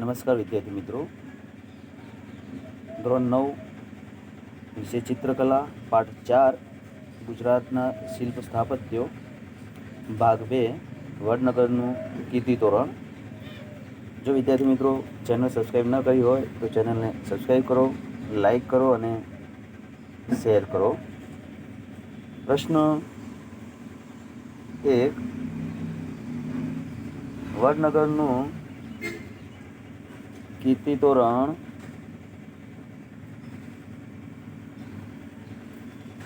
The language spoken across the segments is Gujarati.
નમસ્કાર વિદ્યાર્થી મિત્રો. ધોરણ નવ, વિષય ચિત્રકલા, પાઠ ચાર, ગુજરાતના શિલ્પ સ્થાપત્યો, ભાગ બે, વડનગરનું કીર્તિ તોરણ. જો વિદ્યાર્થી મિત્રો ચેનલ સબસ્ક્રાઈબ ન કરી હોય, તો ચેનલને સબસ્ક્રાઈબ કરો લાઈક કરો અને શેર કરો. પ્રશ્ન એક, વડનગરનું કીર્તિ તોરણ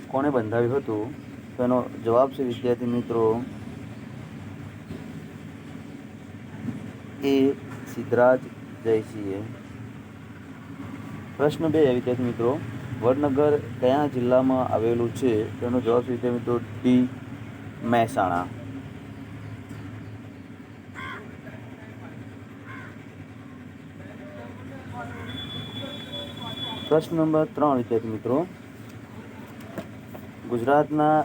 કોણે બંધાવ્યું હતું? તેનો જવાબ છે, વિદ્યાર્થી મિત્રો, એ સિદ્ધરાજ જયસિંહે. પ્રશ્ન બે વિદ્યાર્થી મિત્રો. વડનગર કયા જિલ્લામાં આવેલું છે? તેનો જવાબ છે, વિદ્યાર્થી મિત્રો, ડી, મહેસાણા. પ્રશ્ન નંબર ત્રણ, વિદ્યાર્થી મિત્રો. ગુજરાતના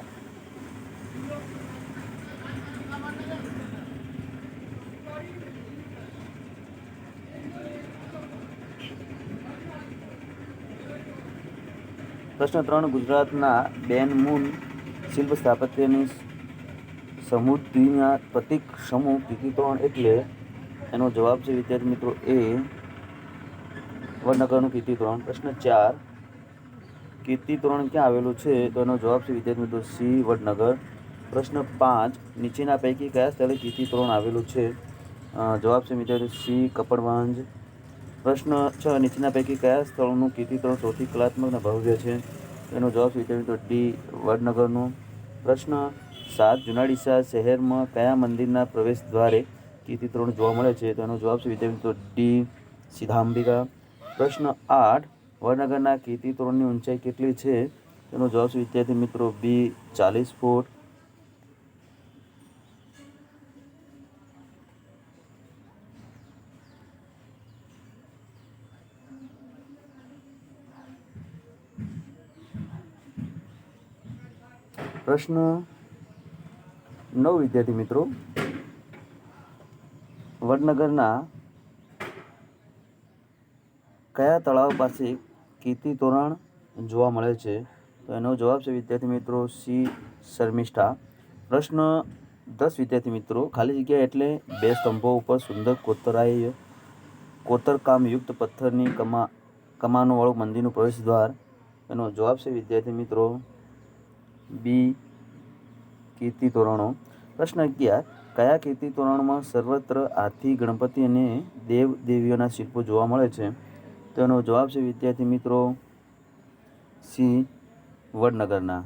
પ્રશ્ન ત્રણ, ગુજરાતના બેન મૂન શિલ્પ સ્થાપત્યની સમૃદ્ધિના પ્રતિક સમૂહ કીર્તિતોરણ એટલે એનો જવાબ છે વિદ્યાર્થી મિત્રો એ વડનગરનું કીર્તિતોરણ પ્રશ્ન ચાર કીર્તિતોરણ ક્યાં આવેલું છે? તો એનો જવાબ છે વિદ્યાર્થી મિત્રો સી, વડનગર. પ્રશ્ન પાંચ, નીચેના પૈકી કયા સ્થળે કીર્તિતોરણ આવેલું છે? જવાબ છે વિદ્યાર્થી સી, કપડવાંજ. પ્રશ્ન છ, નીચેના પૈકી કયા સ્થળોનું કીર્તિતોરણ સૌથી કલાત્મક અને ભવ્ય છે? એનો જવાબ છે વિદ્યાર્થી મિત્રો ડી, વડનગરનું. પ્રશ્ન સાત, જુનાડીસા શહેરમાં કયા મંદિરના પ્રવેશ દ્વારે કીર્તિતોરણ જોવા મળે છે? તો એનો જવાબ છે વિદ્યાર્થી મિત્રો ડી, સિદ્ધાંબિકા. પ્રશ્ન આઠ, વડનગરના કીર્તિતોરણની ઊંચાઈ કેટલી છે? તેનો જવાબ વિદ્યાર્થી મિત્રો બી ચાલીસ ફૂટ. પ્રશ્ન નવ, વિદ્યાર્થી મિત્રો. વડનગરના કયા તળાવ પાસે કીર્તિ તોરણ જોવા મળે છે? તો એનો જવાબ છે વિદ્યાર્થી મિત્રો સી. શર્મિષ્ઠા. પ્રશ્ન દસ વિદ્યાર્થી મિત્રો, ખાલી જગ્યા એટલે બે સ્તંભો ઉપર સુંદર કોતરાય કોતરકામયુક્ત પથ્થરની કમા કમાનોવાળું મંદિરનું પ્રવેશ દ્વાર એનો જવાબ છે વિદ્યાર્થી મિત્રો બી. કીર્તિ તોરણો. પ્રશ્ન અગિયાર, કયા કીર્તિ તોરણમાં સર્વત્ર આથી ગણપતિ અને દેવ દેવીઓના શિલ્પો જોવા મળે છે? તેનો જવાબ છે વિદ્યાર્થી મિત્રો સી વડનગરના.